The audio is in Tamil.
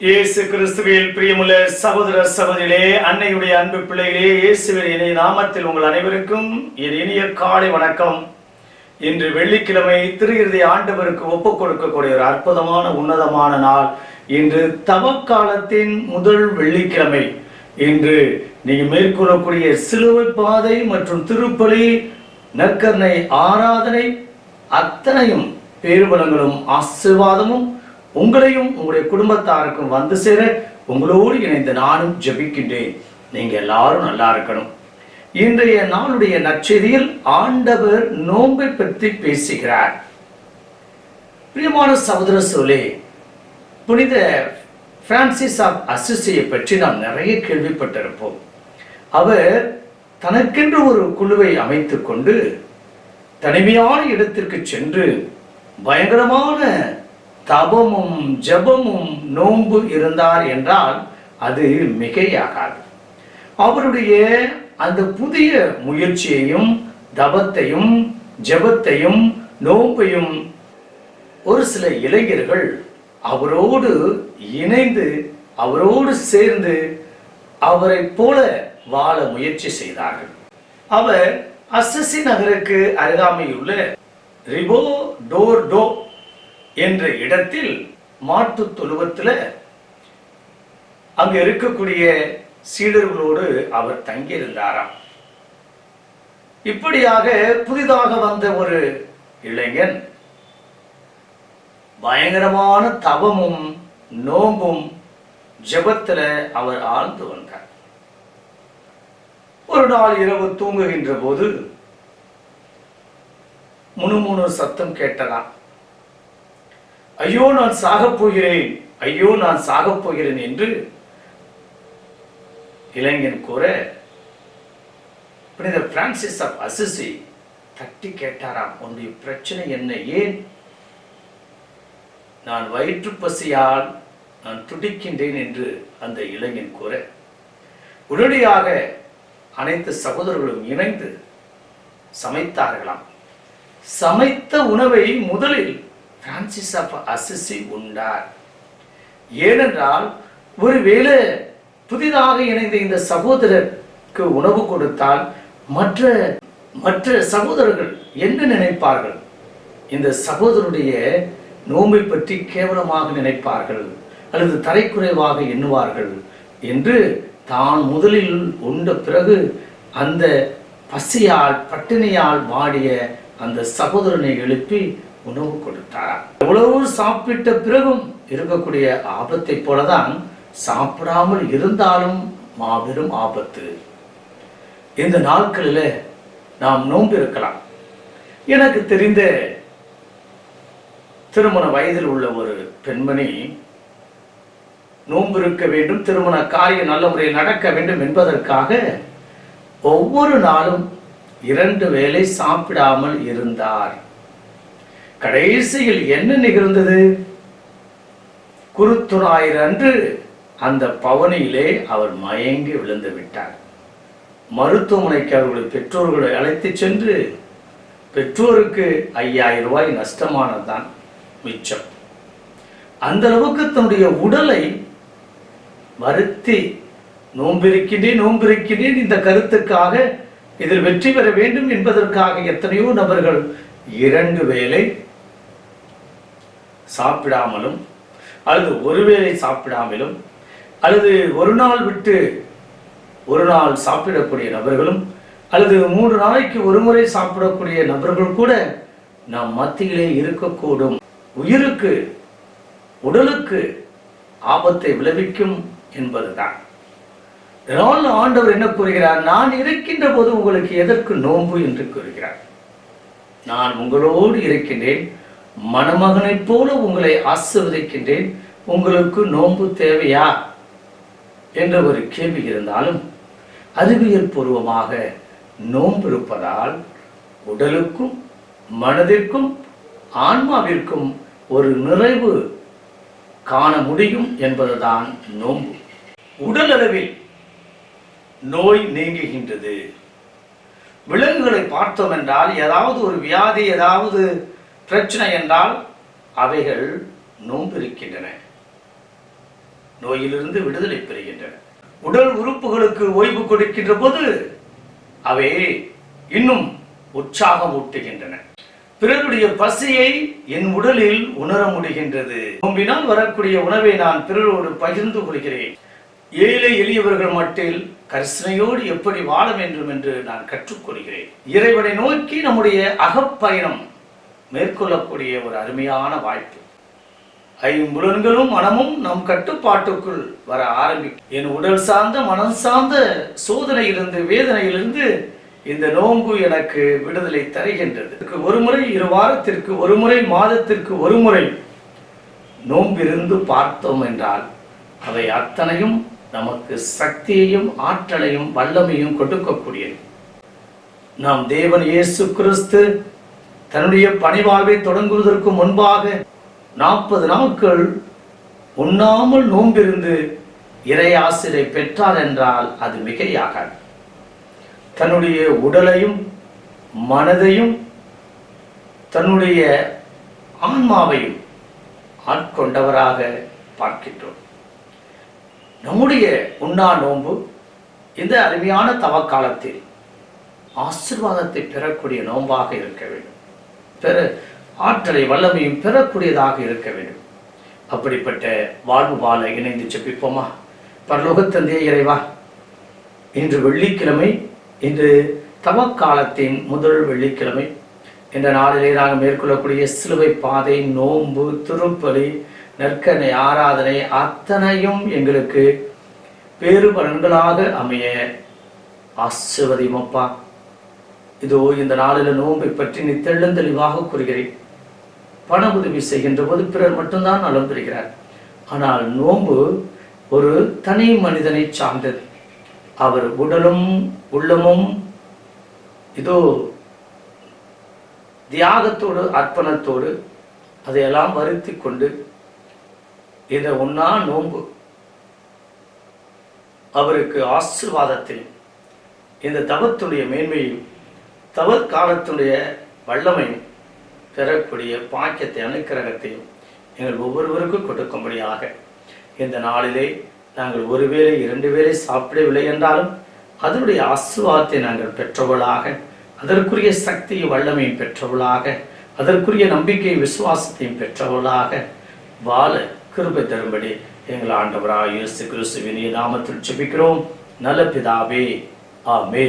இயேசு கிறிஸ்துவில் பிரியமுள்ள சகோதர சகோதரிகளே அன்னையுடைய அன்பு பிள்ளைகளே இயேசுவின் இணைய நாமத்தில் உங்கள் அனைவருக்கும் என் இனிய காலை வணக்கம். இன்று வெள்ளிக்கிழமை திருகிருதி ஆண்டவருக்கு ஒப்புக் கொடுக்கக்கூடிய ஒரு அற்புதமான உன்னதமான நாள். இன்று தவக்காலத்தின் முதல் வெள்ளிக்கிழமை. இன்று நீங்க மேற்கொள்ளக்கூடிய சிலுவை பாதை மற்றும் திருப்பலி நற்கர்ணை ஆராதனை அத்தனையும் பேருபலங்களும் ஆசீர்வாதமும் உங்களையும் உங்களுடைய குடும்பத்தாருக்கும் வந்து சேர உங்களோடு இணைந்து நானும் ஜெபிக்கின்றேன். நீங்க எல்லாரும் நல்லா இருக்கணும். இன்றைய நாளுடைய நச்செய்தியில் ஆண்டவர் நோன்பை பற்றி பேசுகிறார். பிரியமான சகோதர சொல்லே புனித பிரான்சிஸ் ஆஃப் அசிசியை பற்றி நாம் நிறைய கேள்விப்பட்டிருப்போம். அவர் தனக்கென்று ஒரு குழுவை அமைத்துக்கொண்டு தனிமையான இடத்திற்கு சென்று பயங்கரமான தபமும் ஜெபமும் நோன்பு இருந்தார் என்றால் அது மிகையாகாது. அவருடைய அந்த புதிய முயற்சியையும் தபத்தையும் ஜெபத்தையும் நோன்பையும் ஒரு சில இளைஞர்கள் அவரோடு இணைந்து அவரோடு சேர்ந்து அவரை போல வாழ முயற்சி செய்தார்கள். அவர் அசசி நகருக்கு அருகாமையுள்ள ரிபோ டோர் டோ என்ற இடத்தில் மாட்டு தொழுவத்தில் அங்க இருக்கக்கூடிய சீடர்களோடு அவர் தங்கியிருந்தாராம். இப்படியாக புதிதாக வந்த ஒரு இளைஞன் பயங்கரமான தவமும் நோம்பும் ஜெபத்துல அவர் ஆழ்ந்து வந்தார். ஒரு நாள் இரவு தூங்குகின்ற போது முணுமுணு சத்தம் கேட்டதாம். ஐயோ நான் சாகப் போகிறேன். ஐயோ நான் சாகப் போகிறேன் என்று இளைஞன் கூற புனித பிரான்சிஸ் ஆஃப் அசிசி தட்டி கேட்டாராம் உன்னுடைய பிரச்சனை என்ன? ஏன் நான் வயிற்று பசியால் நான் துடிக்கின்றேன்? என்று அந்த இளைஞன் கூற உடனடியாக அனைத்து சகோதரர்களும் இணைந்து சமைத்தார்களாம். சமைத்த உணவை முதலில் பிரான்சிஸ் ஆஃப் அசிசி உண்டார். ஏனென்றால் ஒருவேளை புதிதாக இணைந்த இந்த சகோதரருக்கு உணவு கொடுத்தால் மற்ற மற்ற சகோதரர்கள் என்ன நினைப்பார்கள்? இந்த சகோதரருடைய நோம்பை பற்றி கேவலமாக நினைப்பார்கள் அல்லது தரைக்குறைவாக எண்ணுவார்கள் என்று தான் முதலில் உண்ட பிறகு அந்த பசியால் பட்டினியால் வாடிய அந்த சகோதரனை எழுப்பி உணவு கொடுத்தார்? எவ்வளவு சாப்பிட்ட பிறகும் இருக்கக்கூடிய ஆபத்தை போலதான் சாப்பிடாமல் இருந்தாலும் மாபெரும் ஆபத்து. இந்த நாட்களில் நாம் நோன்பு இருக்கலாம். எனக்கு தெரிந்த திருமண வயதில் உள்ள ஒரு பெண்மணி நோன்பு இருக்க வேண்டும் திருமண காரியம் நல்ல முறையில் நடக்க வேண்டும் என்பதற்காக ஒவ்வொரு நாளும் இரண்டு வேளை சாப்பிடாமல் இருந்தார். கடைசியில் என்ன நிகழ்ந்தது? குருத்துணாயிரம் அன்று அந்த பவனியிலே அவர் மயங்கி விழுந்து விட்டார். மருத்துவமனைக்கு அவர்களை பெற்றோர்களை அழைத்துச் சென்று பெற்றோருக்கு ஐயாயிரம் ரூபாய் நஷ்டமானதுதான் மிச்சம். அந்த அளவுக்கு தன்னுடைய உடலை வருத்தி நோம்பிருக்கின்றேன் நோம்பிருக்கின்றேன் இந்த கருத்துக்காக இதில் வெற்றி பெற வேண்டும் என்பதற்காக எத்தனையோ நபர்கள் இரண்டு வேலை சாப்பிடாமலும் அல்லது ஒருவேளை சாப்பிடாமலும் அல்லது ஒரு நாள் விட்டு ஒரு நாள் சாப்பிடக்கூடிய நபர்களும் அல்லது மூன்று நாளைக்கு ஒரு முறை சாப்பிடக்கூடிய நபர்கள் கூட நம் மத்தியிலே இருக்கக்கூடும். உயிருக்கு உடலுக்கு ஆபத்தை விளைவிக்கும் என்பதுதான். இதனால் ஆண்டவர் என்ன கூறுகிறார்? நான் இருக்கின்ற போது உங்களுக்கு எதற்கு நோன்பு என்று கூறுகிறார். நான் உங்களோடு இருக்கின்றேன். மணமகனைப் போல உங்களை ஆசிர்வதிக்கின்றேன். உங்களுக்கு நோன்பு தேவையா? என்ற ஒரு கேள்வி இருந்தாலும் அறிவியல் பூர்வமாக நோன்பு இருப்பதால் உடலுக்கும் மனதிற்கும் ஆன்மாவிற்கும் ஒரு நிறைவு காண முடியும் என்பதுதான் நோன்பு. உடல் அளவில் நோய் நீங்குகின்றது. விலங்குகளை பார்த்தோம் என்றால் ஏதாவது ஒரு வியாதி ஏதாவது பிரச்சனை என்றால் அவைகள் நோம்பிருக்கின்றன நோயிலிருந்து விடுதலை பெறுகின்றன. உடல் உறுப்புகளுக்கு ஓய்வு கொடுக்கின்ற போது அவை இன்னும் உற்சாகம் ஊட்டுகின்றன. பிறருடைய பசியை என் உடலில் உணர முடிகின்றது. நோம்பினால் வரக்கூடிய உணவை நான் பிறரோடு பகிர்ந்து கொள்கிறேன். ஏழை எளியவர்கள் மட்டில் கரிசனையோடு எப்படி வாழ வேண்டும் என்று நான் கற்றுக்கொள்கிறேன். இறைவனை நோக்கி நம்முடைய அகப்பயணம் மேற்கொள்ளக்கூடிய ஒரு அருமையான வாய்ப்பு. ஐம்புலன்களும் மனமும் நம் கட்டுப்பாட்டுக்குள் வர ஆரம்பிக்கும். என் உடல் சார்ந்த மனம் சார்ந்த சோதனையிலிருந்து வேதனையிலிருந்து இந்த நோன்பு எனக்கு விடுதலை தருகின்றது. ஒரு முறை இரு வாரத்திற்கு ஒரு முறை மாதத்திற்கு ஒரு முறை நோன்பிருந்து பார்த்தோம் என்றால் அவை அத்தனையும் நமக்கு சக்தியையும் ஆற்றலையும் வல்லமையும் கொடுக்கக்கூடியது. நாம் தேவன் இயேசு கிறிஸ்து தன்னுடைய பணிவாழ்வை தொடங்குவதற்கு முன்பாக நாற்பது நாட்கள் உண்ணாமல் நோம்பிருந்து இறை ஆசிரை பெற்றார் என்றால் அது மிகையாகாது. தன்னுடைய உடலையும் மனதையும் தன்னுடைய ஆன்மாவையும் ஆட்கொண்டவராக பார்க்கின்றோம். நம்முடைய உண்ணா நோன்பு இந்த அருமையான தவக்காலத்தில் ஆசிர்வாதத்தை பெறக்கூடிய நோன்பாக இருக்க வேண்டும். பெற ஆற்றலை வல்லமையும் பெறக்கூடியதாக இருக்க வேண்டும். அப்படிப்பட்ட வாழ்வு வாழ இணைந்து செப்பிப்போமா பரலோகத்தந்தே இறைவா இன்று வெள்ளிக்கிழமை இன்று தவக்காலத்தின் முதல் வெள்ளிக்கிழமை. இந்த நாளிலே நாங்கள் மேற்கொள்ளக்கூடிய சிலுவை பாதை நோன்பு திருப்பலி நற்கனை ஆராதனை அத்தனையும் எங்களுக்கு பேறு பலன்களாக அமைய ஆசிர்வதிமப்பா இதோ இந்த நாளில் நோன்பை பற்றி நீ தெள்ளந்தெளிவாக கூறுகிறேன் பண உதவி செய்கின்ற போது பிறர் மட்டும்தான் நலம் பெறுகிறார். ஆனால் நோன்பு ஒரு தனி மனிதனை சார்ந்தது. அவர் உடலும் உள்ளமும் இதோ தியாகத்தோடு அர்ப்பணத்தோடு அதையெல்லாம் வருத்தி கொண்டு இதை ஒன்னா நோன்பு. அவருக்கு ஆசிர்வாதத்தையும் இந்த தவத்துடைய மேன்மையும் தவற்காலத்துடைய வல்லமையும் பெறக்கூடிய பாக்கியத்தை அனுக்கிரகத்தையும் எங்கள் ஒவ்வொருவருக்கும் கொடுக்கும்படியாக இந்த நாளிலே நாங்கள் ஒருவேளை இரண்டு வேளை சாப்பிடவில்லை என்றாலும் அதனுடைய ஆசுவாத்தை நாங்கள் பெற்றவளாக அதற்குரிய சக்தியும் வல்லமையும் பெற்றவளாக அதற்குரிய நம்பிக்கை விசுவாசத்தையும் பெற்றவளாக வாழ கிருபை தரும்படி எங்கள் ஆண்டவராக இயேசு கிறிஸ்துவின் நாமத்தில் செபிக்கிறோம் நல்ல பிதாவே ஆமே